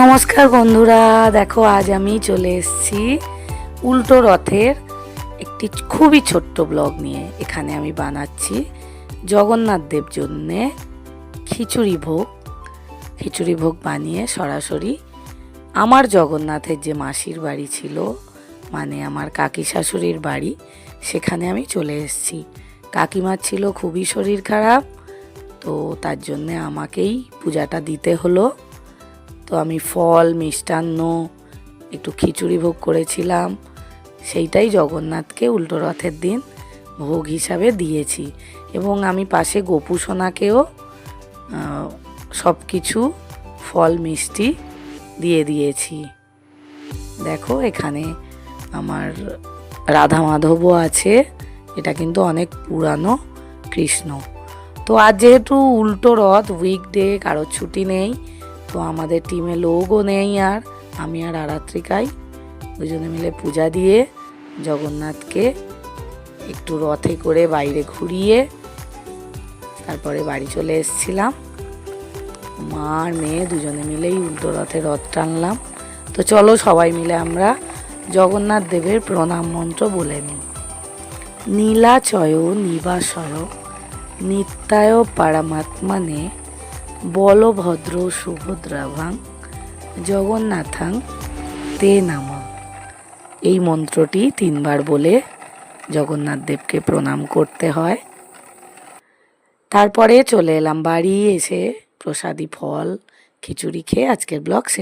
নমস্কার বন্ধুরা, দেখো আজ আমি চলে এসেছি উল্টো রথের একটি খুবই ছোট্ট ব্লগ নিয়ে। এখানে আমি বানাচ্ছি জগন্নাথ দেব জন্যে খিচুড়ি ভোগ। খিচুড়ি ভোগ বানিয়ে সরাসরি আমার জগন্নাথের যে মাসির বাড়ি ছিল মানে আমার কাকি শাশুড়ির বাড়ি, সেখানে আমি চলে এসেছি। কাকিমার ছিল খুবই শরীর খারাপ, তো তার জন্যে আমাকেই পূজাটা দিতে হলো। তো আমি ফল, মিষ্টান্ন, একটু খিচুড়ি ভোগ করেছিলাম। সেইটাই জগন্নাথকে উল্টো রথের দিন ভোগ হিসাবে দিয়েছি। এবং আমি পাশে গোপু সোনাকেও সব কিছু ফল, মিষ্টি দিয়ে দিয়েছি। দেখো এখানে আমার রাধা মাধবও আছে, এটা কিন্তু অনেক পুরানো কৃষ্ণ। তো আজ যেহেতু উল্টো রথ উইকডে কারোর ছুটি নেই তো আমাদের টিমে লোকও নেই আর। আমি আর আরাত্রিকাই দুজনে মিলে পূজা দিয়ে জগন্নাথকে একটু রথে করে বাইরে ঘুরিয়ে তারপরে বাড়ি চলে এসেছিলাম। মা আর মেয়ে দুজনে মিলেই উল্টো রথে রথ টানলাম। তো চলো সবাই মিলে আমরা জগন্নাথ দেবের প্রণাম মন্ত্র বলে নিই। নীলাচয় নিবাসয়, নিত্যায় পারমাত্মানে বলভদ্র সুভদ্রাভাং জগন্নাথাং তে নাম। এই মন্ত্রটি তিনবার বলে জগন্নাথ দেবকে প্রণাম করতে হয়। তারপরে চলে এলাম বাড়ি, এসে প্রসাদী ফল, খিচুড়ি খেয়ে আজকের ব্লগ শেষ